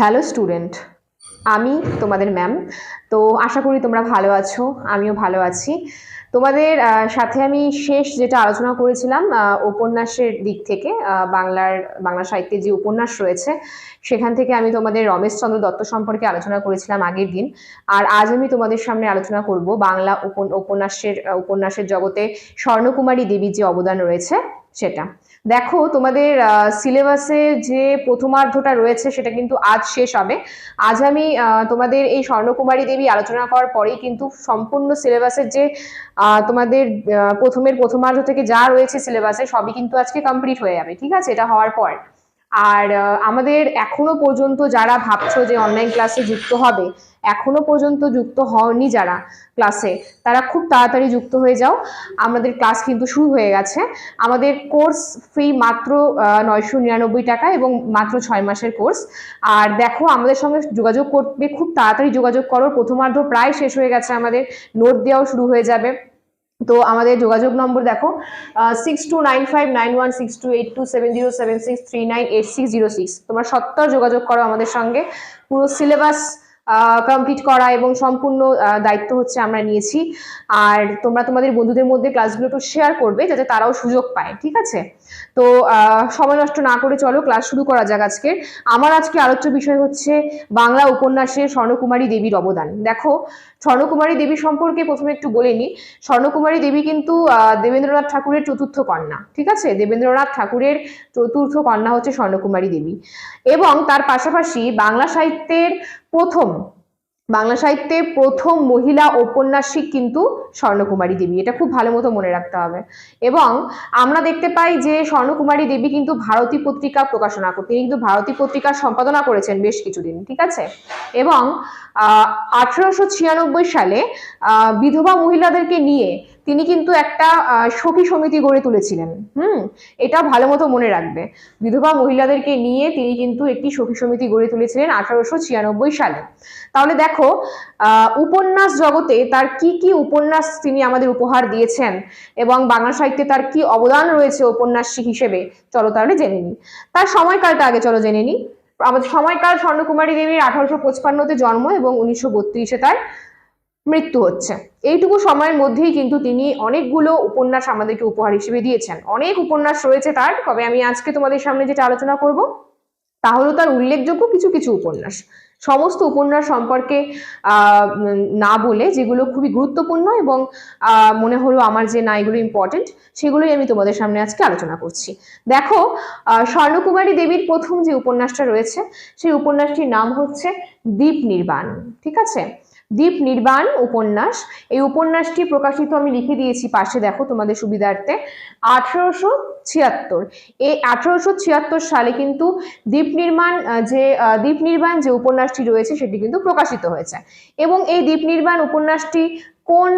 Hello student আমি তোমাদের ma'am তো আশা করি তোমরা ভালো আছো, আমিও ভালো আছি। তোমাদের সাথে আমি শেষ যেটা আলোচনা করেছিলাম উপন্যাসের দিক থেকে বাংলার, বাংলা সাহিত্যের যে উপন্যাস রয়েছে, সেখান থেকে আমি তোমাদের রমেশচন্দ্র দত্ত সম্পর্কে আলোচনা করেছিলাম আগের দিন। আর আজ আমি তোমাদের সামনে আলোচনা করব বাংলা উপন- উপন্যাসের উপন্যাসের জগতে স্বর্ণকুমারী দেবীর যে অবদান রয়েছে, সেটা। দেখো, তোমাদের সিলেবাসে যে প্রথমার্ধটা রয়েছে সেটা কিন্তু আজ শেষ হবে। আজ আমি তোমাদের এই স্বর্ণকুমারী দেবী আলোচনা করার পরেই কিন্তু সম্পূর্ণ সিলেবাসের যে তোমাদের প্রথমের প্রথমার্ধ থেকে যা রয়েছে সিলেবাসে সবই কিন্তু আজকে কমপ্লিট হয়ে যাবে, ঠিক আছে? এটা হওয়ার পর। আর আমাদের এখনও পর্যন্ত যারা ভাবছ যে অনলাইন ক্লাসে যুক্ত হবে, এখনও পর্যন্ত যুক্ত হওনি যারা ক্লাসে তারা খুব তাড়াতাড়ি যুক্ত হয়ে যাও। আমাদের ক্লাস কিন্তু শুরু হয়ে গেছে। আমাদের কোর্স ফি মাত্র নয়শো নিরানব্বই টাকা এবং মাত্র ছয় মাসের কোর্স আর দেখো, আমাদের সঙ্গে যোগাযোগ করবে, খুব তাড়াতাড়ি যোগাযোগ করো। প্রথমার্ধ প্রায় শেষ হয়ে গেছে আমাদের। নোট দেওয়াও শুরু হয়ে যাবে। তো আমাদের যোগাযোগ নম্বর দেখো six two nine five nine one six two eight two seven zero seven six three nine eight six zero six তোমার সত্তর যোগাযোগ করো আমাদের সঙ্গে। পুরো সিলেবাস কমপ্লিট করা এবং সম্পূর্ণ দায়িত্ব হচ্ছে আমরা নিয়েছি। আর তোমরা তোমাদের বন্ধুদের মধ্যে ক্লাসগুলো একটু শেয়ার করবে যাতে তারাও সুযোগ পায়, ঠিক আছে? তো সময় নষ্ট না করে চলো ক্লাস শুরু করা যাক আজকে আমার আজকে আলোচ্য বিষয় হচ্ছে বাংলা উপন্যাসের স্বর্ণকুমারী দেবীর অবদান। দেখো, স্বর্ণকুমারী দেবী সম্পর্কে প্রথমে একটু বলে নিই স্বর্ণকুমারী দেবী কিন্তু দেবেন্দ্রনাথ ঠাকুরের চতুর্থ কন্যা, ঠিক আছে? দেবেন্দ্রনাথ ঠাকুরের চতুর্থ কন্যা হচ্ছে স্বর্ণকুমারী দেবী। এবং তার পাশাপাশি বাংলা সাহিত্যের প্রথম, বাংলা সাহিত্যে প্রথম মহিলা ঔপন্যাসিক কিন্তু স্বর্ণকুমারী দেবী। এটা খুব ভালো মতো মনে রাখতে হবে। এবং আমরা দেখতে পাই যে স্বর্ণকুমারী দেবী কিন্তু ভারতী পত্রিকা প্রকাশনা তিনি কিন্তু ভারতী পত্রিকার সম্পাদনা করেছেন বেশ কিছুদিন, ঠিক আছে? এবং আঠারোশো ছিয়ানব্বই সালে বিধবা মহিলাদেরকে নিয়ে তিনি কিন্তু একটা সখী সমিতি গড়ে তুলেছিলেন। হুম? এটা ভালো মতো মনে রাখবে। বিধবা মহিলাদেরকে নিয়ে তিনি কিন্তু একটি সখী সমিতি গড়ে তুলেছিলেন আঠারোশো ছিয়ানব্বই সালে। তাহলে দেখো উপন্যাস জগতে তার কি কি উপন্যাস তিনি আমাদের উপহার দিয়েছেন এবং বাংলা সাহিত্যে তার কি অবদান রয়েছে উপন্যাসিক হিসেবে, চলো তাহলে জেনে নিই। তার সময়কালটা আগে চলো জেনে নিই। আমাদের সময়কাল স্বর্ণকুমারী দেবীর আঠারোশো পঁচপান্নতে জন্ম এবং উনিশশো বত্রিশে তার মৃত্যু হচ্ছে। এইটুকু সময়ের মধ্যেই কিন্তু তিনি অনেকগুলো উপন্যাস আমাদেরকে উপহার হিসেবে দিয়েছেন। অনেক উপন্যাস রয়েছে তার, তবে আমি আজকে তোমাদের সামনে যেটা আলোচনা করব, তা হলো তার উল্লেখযোগ্য কিছু কিছু উপন্যাস। সমস্ত উপন্যাস সম্পর্কে না বলে যেগুলো খুবই গুরুত্বপূর্ণ এবং মনে হলো আমার যে না এগুলো ইম্পর্টেন্ট সেগুলোই আমি তোমাদের সামনে আজকে আলোচনা করছি। দেখো স্বর্ণকুমারী দেবীর প্রথম যে উপন্যাসটা রয়েছে, সেই উপন্যাসটির নাম হচ্ছে দ্বীপ নির্বাণ, ঠিক আছে? দ্বীপ নির্বাণ উপন্যাস। এই উপন্যাসটি প্রকাশিত আমি লিখে দিয়েছি পাশে, দেখো তোমাদের সুবিধার্থে। আঠারোশো ছিয়াত্তর। এই আঠারোশো ছিয়াত্তর সালে কিন্তু দ্বীপ নির্মাণ যে দ্বীপ নির্বাণ যে উপন্যাসটি রয়েছে সেটি কিন্তু প্রকাশিত হয়েছে। এবং এই দ্বীপ নির্বাণ উপন্যাসটি কোন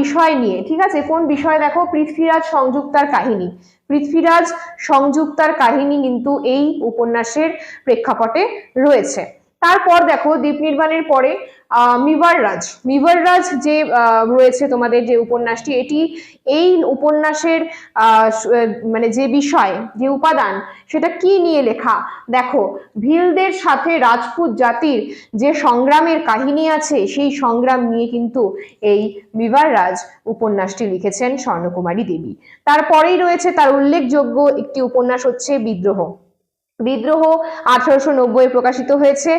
বিষয় নিয়ে, ঠিক আছে? কোন বিষয়? দেখো, পৃথ্বীরাজ সংযুক্তার কাহিনী। পৃথ্বীরাজ সংযুক্তার কাহিনী কিন্তু এই উপন্যাসের প্রেক্ষাপটে রয়েছে। তারপর দেখো দ্বীপ নির্মাণের পরে আহ, মিবার রাজ মিবার রাজ যে রয়েছে তোমাদের যে উপন্যাসটি এটি এই উপন্যাসের মানে যে বিষয় যে উপাদান সেটা কি নিয়ে লেখা? দেখো ভিলদের সাথে রাজপুত জাতির যে সংগ্রামের কাহিনী আছে সেই সংগ্রাম নিয়ে কিন্তু এই বিবার রাজ উপন্যাসটি লিখেছেন স্বর্ণকুমারী দেবী। তারপরেই রয়েছে তার উল্লেখযোগ্য একটি উপন্যাস হচ্ছে বিদ্রোহ। বিদ্রোহ আঠারোশো নব্বই প্রকাশিত হয়েছে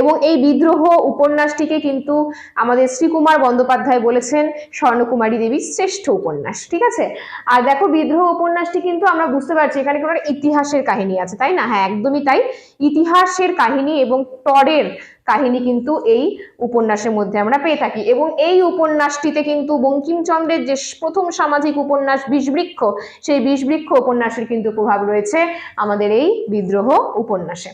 এবং এই বিদ্রোহ উপন্যাসটিকে কিন্তু আমাদের শ্রীকুমার বন্দ্যোপাধ্যায় বলেছেন স্বর্ণকুমারী দেবীর শ্রেষ্ঠ উপন্যাস, ঠিক আছে? আর দেখো, বিদ্রোহ উপন্যাসটি কিন্তু আমরা বুঝতে পারছি এখানে কোনো ইতিহাসের কাহিনী আছে, তাই না? হ্যাঁ একদমই তাই। ইতিহাসের কাহিনী এবং টরের কাহিনী কিন্তু এই উপন্যাসের মধ্যে আমরা পেয়ে থাকি। এবং এই উপন্যাসটিতে কিন্তু বঙ্কিমচন্দ্রের যে প্রথম সামাজিক উপন্যাস বিষবৃক্ষ, সেই বিষবৃক্ষ উপন্যাসের কিন্তু প্রভাব রয়েছে আমাদের এই বিদ্রোহ উপন্যাসে।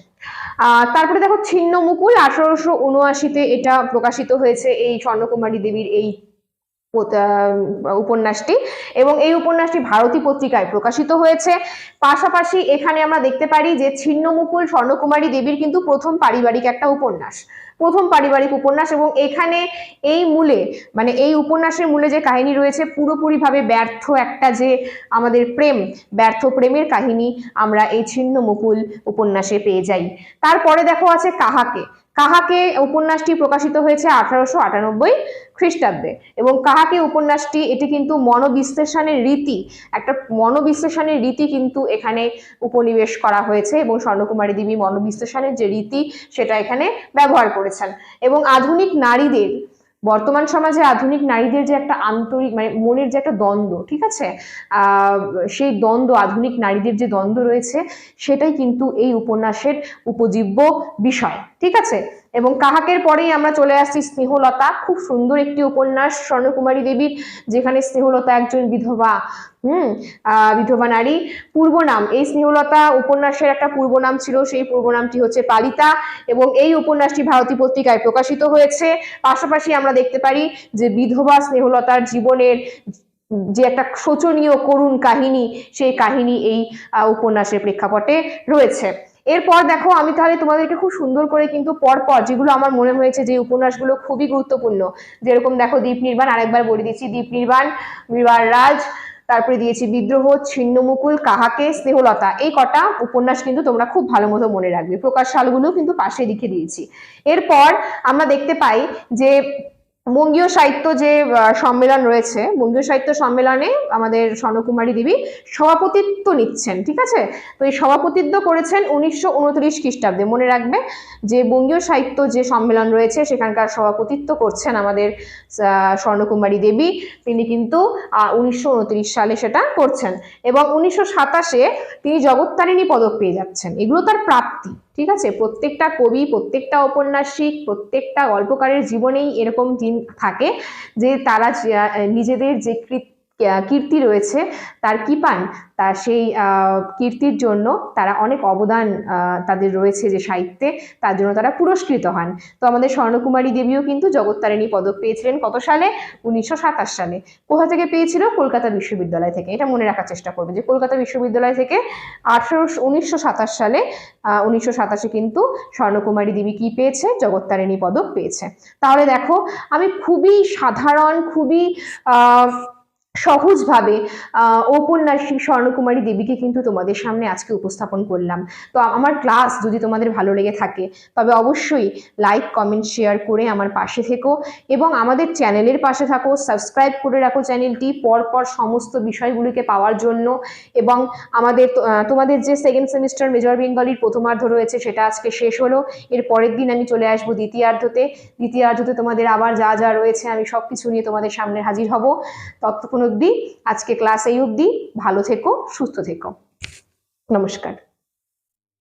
আহ তারপরে দেখো ছিন্নমুকুল আঠারোশো উনআশিতে এটা প্রকাশিত হয়েছে এই স্বর্ণকুমারী দেবীর এই উপন্যাসটি এবং এই উপন্যাসটি ভারতী পত্রিকায় প্রকাশিত হয়েছে। পাশাপাশি এখানে আমরা দেখতে পারি যে ছিন্নমুকুল স্বর্ণকুমারী দেবীর কিন্তু প্রথম পারিবারিক একটা উপন্যাস। প্রথম পারিবারিক উপন্যাস এবং এখানে এই মূলে মানে এই উপন্যাসের মূলে যে কাহিনী রয়েছে, পুরোপুরিভাবে ব্যর্থ একটা যে আমাদের প্রেম, ব্যর্থ প্রেমের কাহিনী আমরা এই ছিন্নমুকুল উপন্যাসে পেয়ে যাই। তারপরে দেখো আছে কাহাকে। কাহাকে উপন্যাসটি প্রকাশিত হয়েছে আঠারোশো আটানব্বই খ্রিস্টাব্দে? এবং কাহাকে উপন্যাসটি, এটি কিন্তু মনোবিশ্লেষণের রীতি, একটা মনোবিশ্লেষণের রীতি কিন্তু এখানে উপনিবেশ করা হয়েছে এবং স্বর্ণকুমারী দেবী মনোবিশ্লেষণের যে রীতি, সেটা এখানে ব্যবহার করেছেন। এবং আধুনিক নারীদের বর্তমান সমাজে আধুনিক নারীদের যে একটা আন্তরিক মানে মনের যে একটা দ্বন্দ্ব, ঠিক আছে? সেই দ্বন্দ্ব, আধুনিক নারীদের যে দ্বন্দ্ব রয়েছে, সেটাই কিন্তু এই উপন্যাসের উপজীব্য বিষয়, ঠিক আছে? এবং কাহাকের পরেই আমরা চলে আসছি স্নেহলতা। খুব সুন্দর একটি উপন্যাস, স্বর্ণকুমারী দেবীর, যেখানে স্নেহলতা একজন বিধবা, হুম বিধবা নারী। পূর্ব নাম এই স্নেহলতা উপন্যাসের একটা পূর্ব নাম ছিল, সেই পূর্ব নামটি হচ্ছে পালিতা এবং এই উপন্যাসটি ভারতী পত্রিকায় প্রকাশিত হয়েছে। পাশাপাশি আমরা দেখতে পারি যে বিধবা স্নেহলতার জীবনের যে একটা শোচনীয় করুণ কাহিনী, সেই কাহিনী এই উপন্যাসের প্রেক্ষাপটে রয়েছে। এরপর দেখো, আমি তাহলে তোমাদেরকে খুব সুন্দর করে কিন্তু পরপর যেগুলো আমার মনে হয়েছে যে উপন্যাসগুলো খুবই গুরুত্বপূর্ণ, যেরকম দেখো দ্বীপ নির্বাণ, আরেকবার বলে দিচ্ছি দ্বীপ নির্বাণ, বিবার রাজ, তারপরে দিয়েছি বিদ্রোহ ছিন্নমুকুল কাহাকে, স্নেহলতা, এই কটা উপন্যাস কিন্তু তোমরা খুব ভালো মতো মনে রাখবে। প্রকাশ সালগুলো কিন্তু পাশে লিখে দিয়েছি। এরপর আমরা দেখতে পাই যে বঙ্গীয় সাহিত্য যে সম্মেলন রয়েছে বঙ্গীয় সাহিত্য সম্মেলনে আমাদের স্বর্ণকুমারী দেবী সভাপতিত্ব নিচ্ছেন, ঠিক আছে? তো এই সভাপতিত্ব করেছেন উনিশশো উনত্রিশ খ্রিস্টাব্দে। মনে রাখবে যে বঙ্গীয় সাহিত্য যে সম্মেলন রয়েছে, সেখানকার সভাপতিত্ব করছেন আমাদের স্বর্ণকুমারী দেবী। তিনি কিন্তু উনিশশো উনত্রিশ সালে সেটা করছেন এবং উনিশশো সাতাশে তিনি জগত্তারিণী পদক পেয়ে যাচ্ছেন। এগুলো তার প্রাপ্তি, ঠিক আছে? প্রত্যেকটা কবি, প্রত্যেকটা ঔপন্যাসিক, প্রত্যেকটা গল্পকারের জীবনেই এরকম দিন থাকে যে তারা নিজেদের যে কৃত- কীর্তি রয়েছে, তার কি পান তার সেই কীর্তির জন্য তারা অনেক অবদান তাদের রয়েছে যে সাহিত্যে, তার জন্য তারা পুরস্কৃত হন। তো আমাদের স্বর্ণকুমারী দেবীও কিন্তু জগত্তারিণী পদক পেয়েছিলেন কত সালে? উনিশশো সাতাশ সালে। কোথা থেকে পেয়েছিল? কলকাতা বিশ্ববিদ্যালয় থেকে। এটা মনে রাখার চেষ্টা করবে যে কলকাতা বিশ্ববিদ্যালয় থেকে আঠারোশো উনিশশো সালে উনিশশো সাতাশে কিন্তু স্বর্ণকুমারী দেবী কি পেয়েছে? জগত্তারিণী পদক পেয়েছে। তাহলে দেখো, আমি খুবই সাধারণ, খুবই সহজভাবে ঔপন্যাসিক স্বর্ণকুমারী দেবীকে কিন্তু তোমাদের সামনে আজকে উপস্থাপন করলাম। তো আমার ক্লাস যদি তোমাদের ভালো লেগে থাকে, তবে অবশ্যই লাইক কমেন্ট শেয়ার করে আমার পাশে থেকো এবং আমাদের চ্যানেলের পাশে থাকো সাবস্ক্রাইব করে রাখো চ্যানেলটি, পরপর সমস্ত বিষয়গুলিকে পাওয়ার জন্য এবং আমাদের তোমাদের যে সেকেন্ড সেমিস্টার মেজর বেঙ্গলির প্রথমার্ধ রয়েছে, সেটা আজকে শেষ হলো। এর পরের দিন আমি চলে আসব দ্বিতীয়ার্ধতে। দ্বিতীয়ার্ধতে তোমাদের আবার যা যা রয়েছে, আমি সব কিছু নিয়ে তোমাদের সামনে হাজির হব। ততক্ষণ অবধি। আজকে ক্লাস এই অবধি। ভালো থেকো সুস্থ থেকো। নমস্কার।